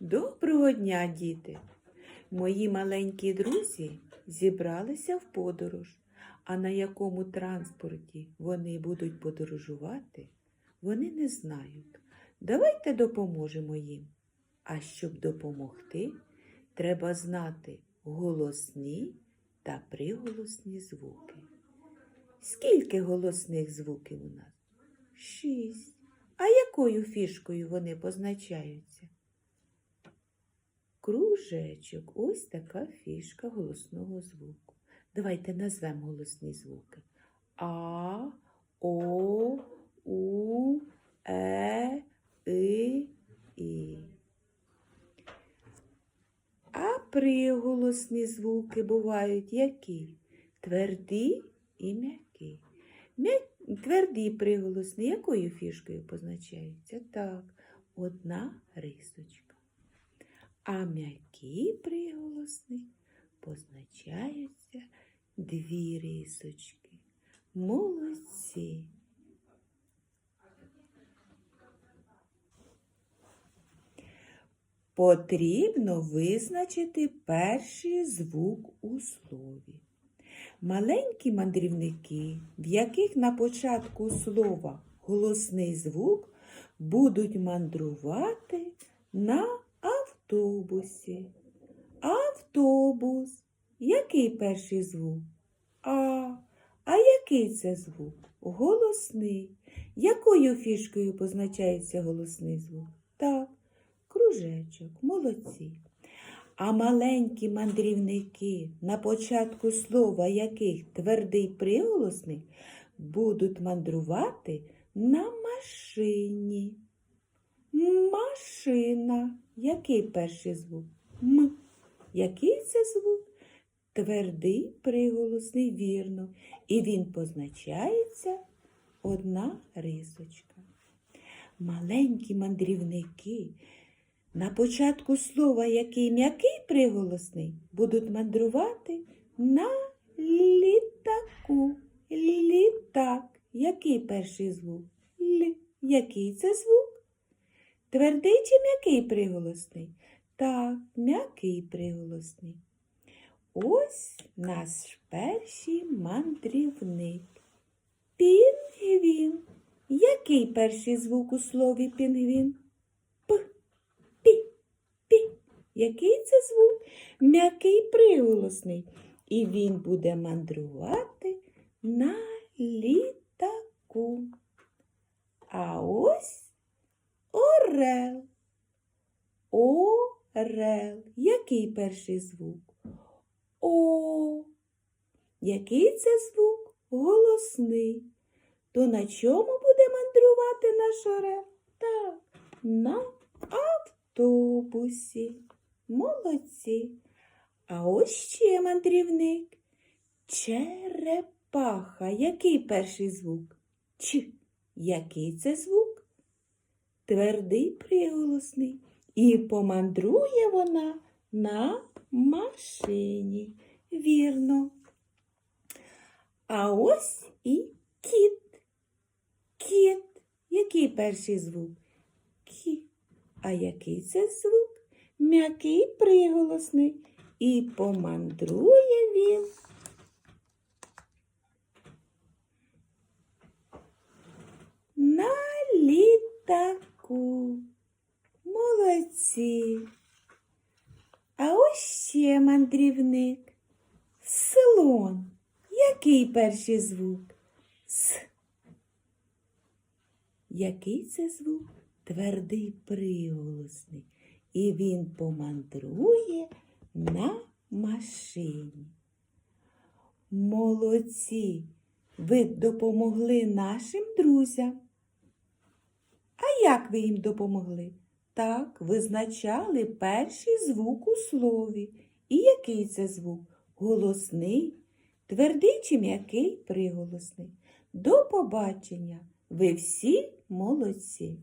Доброго дня, діти! Мої маленькі друзі зібралися в подорож, а на якому транспорті вони будуть подорожувати, вони не знають. Давайте допоможемо їм. А щоб допомогти, треба знати голосні та приголосні звуки. Скільки голосних звуків у нас? Шість. А якою фішкою вони позначаються? Кружечок. Ось така фішка голосного звуку. Давайте назвемо голосні звуки. А, О, У, Е, И, І. А приголосні звуки бувають які? Тверді і м'які. Тверді приголосні якою фішкою позначаються? Так, одна рисочка. А м'які приголосні позначаються дві рисочки. Молодці. Потрібно визначити перший звук у слові. Маленькі мандрівники, в яких на початку слова голосний звук, будуть мандрувати на автобусі. Автобус. Який перший звук? А. А який це звук? Голосний. Якою фішкою позначається голосний звук? Так, кружечок, молодці. А маленькі мандрівники, на початку слова яких твердий приголосний, будуть мандрувати на машині. Машина. Який перший звук? М. Який це звук? Твердий приголосний, вірно. І він позначається одна рисочка. Маленькі мандрівники. На початку слова, який м'який приголосний, будуть мандрувати на літаку. Літак. Який перший звук? Л. Який це звук? Твердий чи м'який приголосний? Так, м'який приголосний. Ось наш перший мандрівник. Пінгвін. Який перший звук у слові пінгвін? П. Пі. Пі. Який це звук? М'який приголосний. І він буде мандрувати на літаку. А ось орел. Орел. Який перший звук? О. Який це звук? Голосний. То на чому буде мандрувати наш орел? Так, на автобусі. Молодці. А ось ще мандрівник. Черепаха. Який перший звук? Ч. Який це звук? Твердий приголосний. І помандрує вона на машині. Вірно. А ось і кіт. Кіт. Який перший звук? Кі. А який це звук? М'який приголосний. І помандрує він. На літаку. Молодці. А ось ще мандрівник. Слон. Який перший звук? С. Який це звук? Твердий приголосний. І він помандрує на машині. Молодці! Ви допомогли нашим друзям. А як ви їм допомогли? Так, визначали перший звук у слові. І який це звук? Голосний, твердий чи м'який приголосний. До побачення! Ви всі молодці!